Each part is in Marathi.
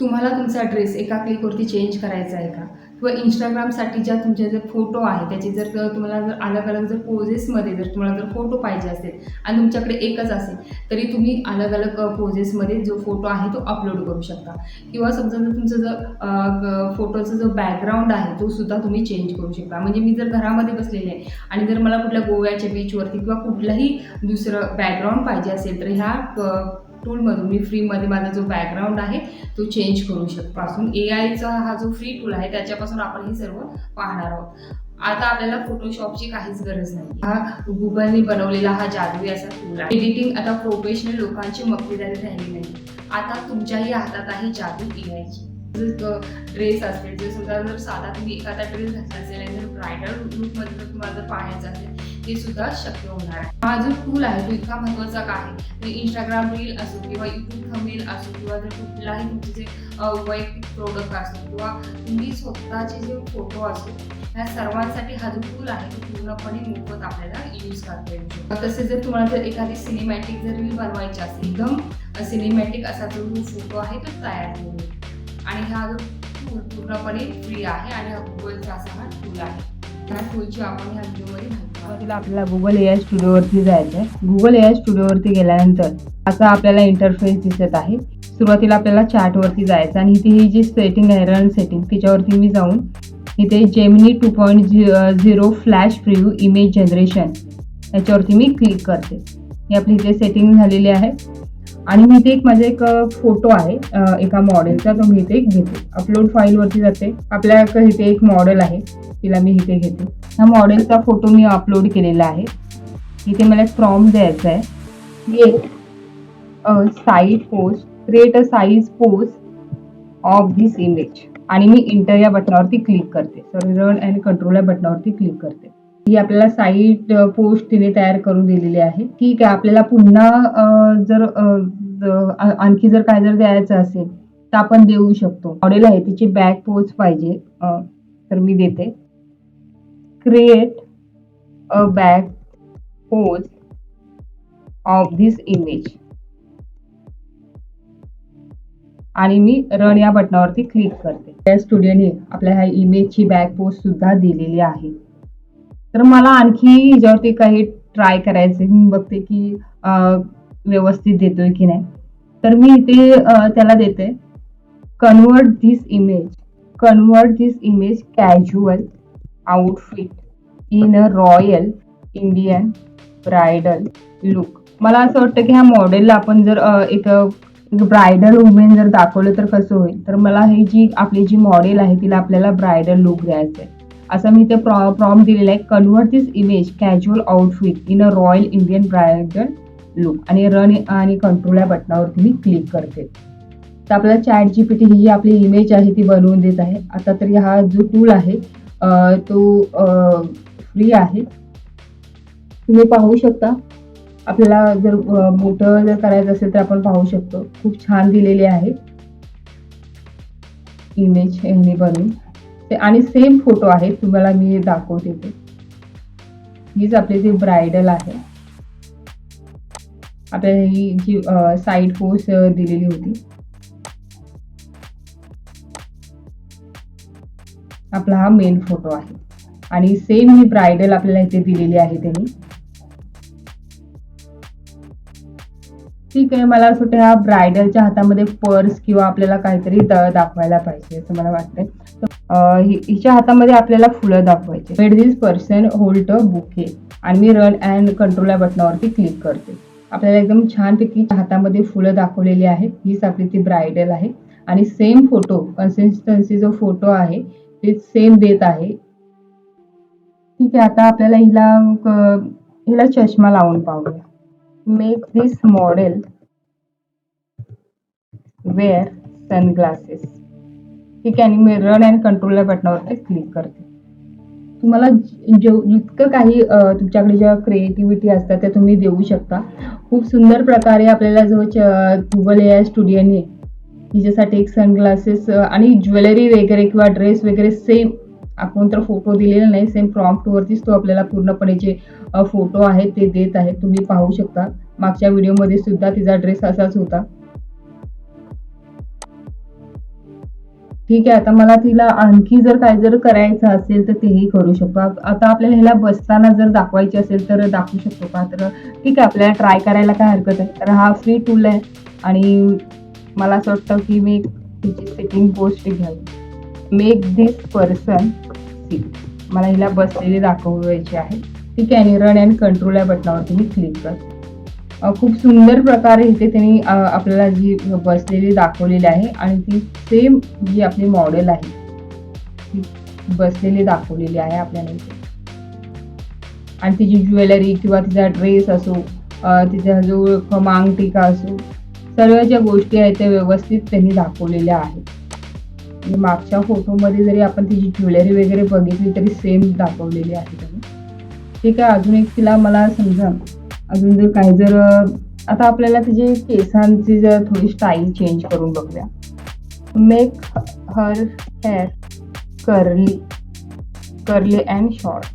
तुम्हाला तुमचा ड्रेस एका क्लिकवरती चेंज करायचा आहे का? किंवा इंस्टाग्रामसाठी ज्या तुमचे जे फोटो आहे त्याचे जर तुम्हाला जर अलग अलग जर पोजेसमध्ये जर तुम्हाला जर फोटो पाहिजे असेल आणि तुमच्याकडे एकच असेल तरी तुम्ही अलग अलग पोजेसमध्ये जो फोटो आहे तो अपलोड करू शकता. किंवा समजा जर तुमचं जर फोटोचा जो बॅकग्राऊंड आहे तो सुद्धा तुम्ही चेंज करू शकता. म्हणजे मी जर घरामध्ये बसलेली आहे आणि जर मला कुठल्या गोव्याच्या बीचवरती किंवा कुठलाही दुसरं बॅकग्राऊंड पाहिजे असेल तर ह्या टूलमधून मी फ्रीमध्ये माझा जो बॅकग्राऊंड आहे तो चेंज करू शकतो. पासून ए आयचा हा जो फ्री टूल आहे त्याच्यापासून आपण हे सर्व पाहणार आहोत. आता आपल्याला फोटोशॉपची काहीच गरज नाही हा गुगलने बनवलेला हा जादूई असा टूल आहे. एडिटिंग आता प्रोफेशनल लोकांची मक्तेदारी राहिली नाही. आता तुमच्याही हातात आहे जादू ए आयची ड्रेस असेल जर समजा जर साधा तुम्ही एखादा ड्रेस घातला असेल आणि जर ब्रायडल लुकमध्ये जर तुम्हाला जर पाहायचं असेल हे सुद्धा शक्य होणार आहे. हा जो टूल आहे तो इतका महत्त्वाचा का आहे इंस्टाग्राम रील असो किंवा युट्यूब थंबनेल असो किंवा जर कुठलाही तुमचे जे वैयक्तिक प्रोडक्ट असो किंवा तुम्ही स्वतःचे जे फोटो असो ह्या सर्वांसाठी हा जो टूल आहे तो पूर्णपणे मोफत आपल्याला यूज करता येऊ तसेच जर तुम्हाला जर एखादी सिनेमॅटिक जर रील बनवायची असेल एकदम सिनेमॅटिक असा जो फोटो आहे तो तयार होईल आणि हा जो टूल पूर्णपणे फ्री आहे आणि हा गुगलचा असा हा टूल आहे. त्या टूलची आपण व्हिडिओमध्ये सुरुवातीला आपल्याला गुगल ए आय स्टुडिओवरती जायचं आहे गुगल ए आय स्टुडिओवरती गेल्यानंतर असा आपल्याला इंटरफेस दिसत आहे. सुरुवातीला आपल्याला चॅटवरती जायचं आणि इथे ही जी सेटिंग आहे रन सेटिंग तिच्यावरती मी जाऊन इथे Gemini two point झि zero flash preview image generation याच्यावरती मी क्लिक करते. ही आपली इथे सेटिंग झालेली आहे. आणि मी इथे एक माझा एक फोटो आहे एका मॉडेलचा तो मी इथे घेते. अपलोड फाईलवरती जाते. आपल्या इथे एक मॉडेल आहे तिला मी इथे घेते. ह्या मॉडेलचा फोटो मी अपलोड केलेला आहे. इथे मला एक द्यायचा आहे. Create a post create a size post of this image आणि मी इंटर या बटनावरती क्लिक करते. सॉरी रन अँड कंट्रोल या बटनावरती क्लिक करते. ही आपल्याला साईट पोस्ट तिने तयार करून दिलेली आहे. ठीक आहे आपल्याला पुन्हा जर आणखी जर काय जर द्यायचं असेल तर आपण देऊ शकतो. मॉडेल आहे तिची बॅक पोस्ट पाहिजे. तर मी देते. Create a back post of this image आणि मी रन या बटनावरती क्लिक करते. त्या स्टुडिओने आपल्या ह्या इमेजची बॅक पोस्ट सुद्धा दिलेली आहे. तर मला आणखी ह्याच्यावरती काही ट्राय करायचे मी बघते की व्यवस्थित देतोय की नाही. तर मी इथे त्याला देते. Convert this image convert this image casual outfit in a royal Indian bridal look मला असं वाटतं की ह्या मॉडेलला आपण जर एक ब्रायडल वुमेन जर दाखवलं तर कसं होईल? तर मला हे जी आपली जी मॉडेल आहे तिला आपल्याला ब्रायडल लुक द्यायचं आहे असं मी ते प्रॉ प्रॉम दिलेलं आहे. Convert this image casual outfit in a royal Indian bridal look आणि रन आणि कंट्रोल या बटनावरती मी क्लिक करते. तर आपल्याला चॅट जी पी टी ही जी आपली इमेज आहे ती बनवून देत आहे. आता तरी हा जो टूल आहे तो फ्री आहे. तुम्ही पाहू शकता. आपल्याला जर मोठं जर करायचं असेल तर आपण पाहू शकतो. खूप छान दिलेले आहे. इमेज ह्याने बनवून ते आणि सेम फोटो आहे तुम्हाला मी दाखवते ते. हीच आपली जी ब्रायडल आहे. आपल्याला ही जी साईड पोस्ट दिलेली होती. आपला हा मेन फोटो आहे. आणि सेम ही ब्रायडल आपल्याला इथे दिलेली आहे त्यांनी. ठीक आहे मला असं वाटतं ह्या ब्रायडलच्या हातामध्ये पर्स किंवा आपल्याला काहीतरी दाखवायला पाहिजे असं मला वाटतंय. हिच्या हातामध्ये आपल्याला फुलं दाखवायचे. Made this person hold a bouquet आणि मी रन अँड कंट्रोल या बटनावरती क्लिक करते. आपल्याला एकदम छानपैकी हातामध्ये फुलं दाखवलेली आहेत. हीच आपली ती ब्रायडल आहे. आणि सेम फोटो कन्सिस्टन्सी जो फोटो आहे ते सेम देत आहे. ठीक आहे आता आपल्याला हिला हिला चष्मा लावून पाहूया. Make this model wear sunglasses ठीक आहे आणि मी रन अँड कंट्रोल या बटनावरती क्लिक करते. तुम्हाला जेव जितकं काही तुमच्याकडे ज्या क्रिएटिव्हिटी असतात त्या तुम्ही देऊ शकता. खूप सुंदर प्रकारे आपल्याला जो गुगल ए आय स्टुडिओने तिच्यासाठी एक सनग्लासेस आणि ज्वेलरी वगैरे किंवा ड्रेस वगैरे सेम आपण तर फोटो दिलेला नाही सेम प्रॉम्प्टवरतीच तो आपल्याला पूर्णपणे जे फोटो आहे ते देत आहे तुम्ही पाहू शकता. मागच्या व्हिडिओमध्ये सुद्धा तिचा ड्रेस असाच होता. ठीक आहे आता मला तिला आणखी जर काय जर करायचं असेल तर तेही करू शकतो. आता आपल्याला ह्याला बसताना जर दाखवायची असेल तर दाखवू शकतो का? तर ठीक आहे आपल्याला ट्राय करायला काय हरकत आहे तर हा फ्री टूल आहे आणि मला असं वाटतं की मी तिची सेटिंग पोस्ट घ्यावी मेक दिस पर्सन सीट मला हिला बसलेली दाखवायची आहे. ठीक आहे आणि रन अँड कंट्रोल या बटनावरती मी क्लिक करते. खूप सुंदर प्रकारे इथे त्यांनी आपल्याला जी बसलेली दाखवलेली आहे आणि ती सेम जी आपली मॉडेल आहे ती बसलेली दाखवलेली आहे आपल्याला इथे. आणि तिची ज्वेलरी किंवा तिचा ड्रेस असो तिचा जो कमांग टीका असो सर्व ज्या गोष्टी आहेत त्या व्यवस्थित त्यांनी दाखवलेल्या आहेत. म्हणजे मागच्या फोटोमध्ये जरी आपण तिची ज्वेलरी वगैरे बघितली तरी सेम दाखवलेली आहे त्यांनी. ठीक आहे अजून एक तिला मला समजा अजून जर काही जर आता आपल्याला तिचे केसांची जर थोडी स्टाईल चेंज करून बघूया. Make her hair curly curly and short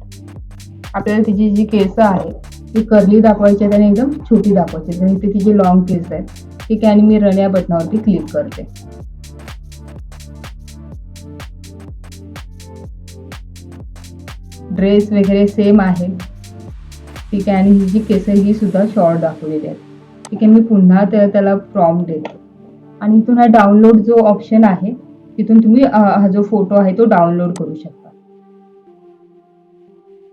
आपल्याला तिची जी केस आहे ती कर्ली दाखवायची आहेत आणि एकदम छोटी दाखवायची आहेत. आणि इथे लॉंग केस आहेत. ठीक आहे आणि मी रन या बटनावरती क्लिक करते. ड्रेस वगैरे सेम आहे. ठीक आहे? आणि ही जी केस आहे ही सुद्धा शॉर्ट दाखवलेली आहे ठीक आहे मी पुन्हा त्याला प्रॉम्प्ट देते. आणि इथून हा डाउनलोड जो ऑप्शन आहे तिथून तुम्ही हा जो फोटो आहे तो डाउनलोड करू शकता.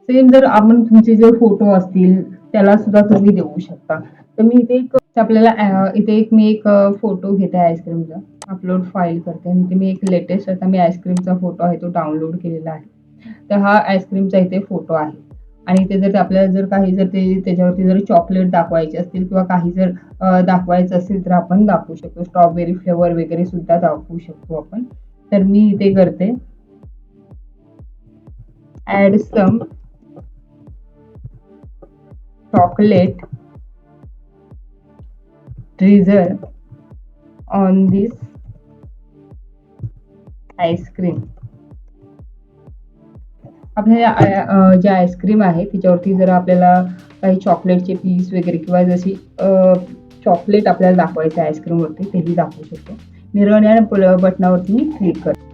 सेम जर आपण तुमचे जे फोटो असतील त्याला सुद्धा तुम्ही देऊ शकता. तर मी इथे एक आपल्याला इथे एक मी एक फोटो घेते आईस्क्रीमचा अपलोड फाईल करते. आणि इथे मी एक लेटेस्ट आता मी आईस्क्रीमचा फोटो आहे तो डाउनलोड केलेला आहे. तर हा आईस्क्रीमचा इथे फोटो आहे. आणि ते जर आपल्याला जर काही जर ते त्याच्यावरती जर चॉकलेट दाखवायचे असतील किंवा काही जर दाखवायचं असेल तर आपण दाखवू शकतो. स्ट्रॉबेरी फ्लेवर वगैरे सुद्धा दाखवू शकतो आपण. तर मी इथे करते. Add some chocolate drizzle on this ice cream आपल्याला आपल्या जे आईस्क्रीम आहे तिच्यावरती जर आपल्याला काही चॉकलेटचे पीस वगैरे किंवा जशी चॉकलेट आपल्याला दाखवायचं आहे आईस्क्रीमवरती तेही दाखवू शकतो. मी या बटनावरती मी क्लिक करते.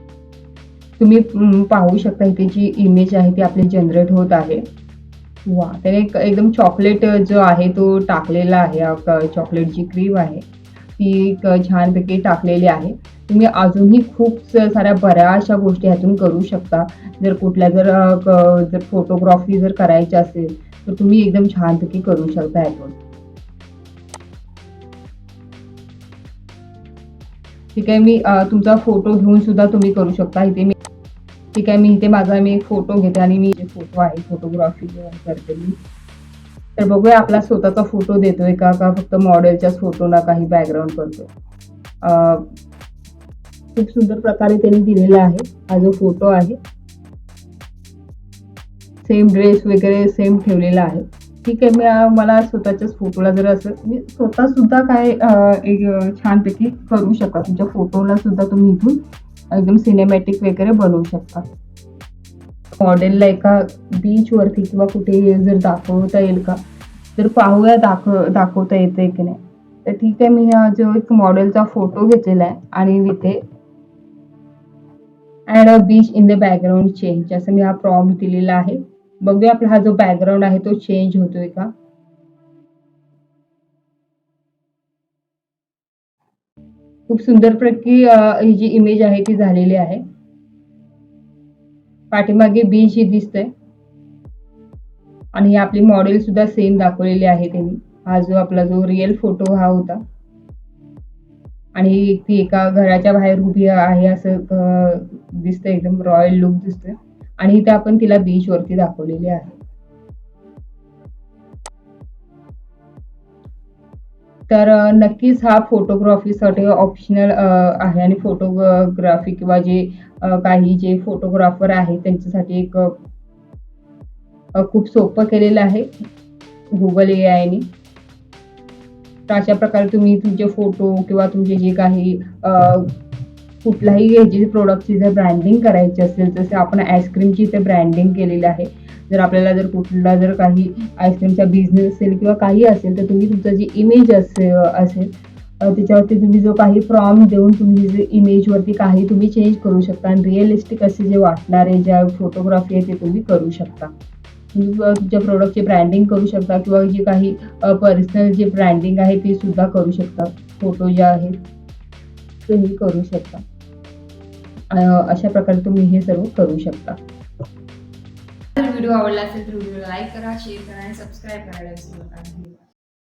तुम्ही पाहू शकता इथे जी इमेज आहे ती आपली जनरेट होत आहे. वा त्याने एक एकदम चॉकलेट जो आहे तो टाकलेला आहे चॉकलेट जी चॉकलेटची क्रीम आहे. ती एक छानपैकी टाकलेली आहे. तुम्ही अजूनही खूप साऱ्या साऱ्या बऱ्याचशा गोष्टी ह्यातून करू शकता. जर कुठल्या जर जर फोटोग्राफी जर करायची असेल तर तुम्ही एकदम छानपैकी करू शकता ह्यातून. ठीक आहे मी तुमचा फोटो घेऊन सुद्धा तुम्ही करू शकता. इथे मी ठीक आहे मी इथे माझा मी एक फोटो घेते आणि मी जे फोटो आहे. फोटोग्राफी करते मी. तर बघूया आपला स्वतःचा फोटो देतोय का? का फक्त मॉडेलच्याच फोटोला काही बॅकग्राऊंड करतोय? अं, खूप सुंदर प्रकारे त्यांनी दिलेला आहे. हा जो फोटो आहे. सेम ड्रेस वगैरे सेम ठेवलेला आहे. ठीक आहे मी मला स्वतःच्याच फोटोला जर असं मी स्वतः सुद्धा काय एक छानपैकी करू शकता. तुमच्या फोटोला सुद्धा तुम्ही इथून एकदम सिनेमॅटिक वगैरे बनवू शकता. मॉडेलला एका बीचवरती किंवा कुठे जर दाखवता येईल का? तर पाहूया दाखव दाखवता येते की नाही. तर ठीक आहे मी हा जो एक मॉडेलचा फोटो घेतलेला आहे आणि इथे and a beach in the background change असं मी हा प्रॉम दिलेला आहे. बघूया आपला हा जो बॅकग्राऊंड आहे तो चेंज होतोय का? खूप सुंदर प्रकी ही जी इमेज आहे ती झालेली आहे. पाठीमागे बीच ही दिसतंय. आणि आपली मॉडेल सुद्धा सेम दाखवलेली आहे त्यांनी. हा जो आपला जो रिअल फोटो हा होता. आणि ती एका घराच्या बाहेर उभी आहे असं अं, एकदम रॉयल लुक दिसतोय. आणि इथे आपण तिला बीच वरती दाखवलेली आहे. तर नक्कीच हा फोटोग्राफीसाठी ऑप्शनल आहे. आणि फोटोग्राफी किंवा जे काही जे फोटोग्राफर आहेत त्यांच्यासाठी एक खूप सोपं केलेलं आहे. गुगल ए आयने तर अशा प्रकारे तुम्ही तुमचे फोटो किंवा तुमचे जे काही कुठलाही कुठल्याही ह्याची प्रोडक्टची जर ब्रँडिंग करायची असेल जसे आपण आईस्क्रीमची इथे ब्रँडिंग केलेली आहे. जर आपल्याला जर कुठला जर काही आईस्क्रीमचा बिझनेस असेल किंवा काही असेल तर तुम्ही तुमचं जी इमेज असेल असेल त्याच्यावरती तुम्ही जो काही प्रॉम देऊन तुम्ही जे इमेजवरती काही तुम्ही चेंज करू शकता. आणि रिअलिस्टिक असे जे वाटणारे ज्या फोटोग्राफी आहे ते तुम्ही करू शकता. तुम्ही तुमच्या प्रोडक्टची ब्रँडिंग करू शकता किंवा जे काही पर्सनल जे ब्रँडिंग आहे ते सुद्धा करू शकता. फोटो जे आहेत तुम्ही करू शकता. अशा प्रकारे तुम्ही हे सर्व करू शकता. व्हिडिओ आवडला असेल तर व्हिडिओ लाईक करा शेअर करा आणि सबस्क्राईब करायला विसरू नका.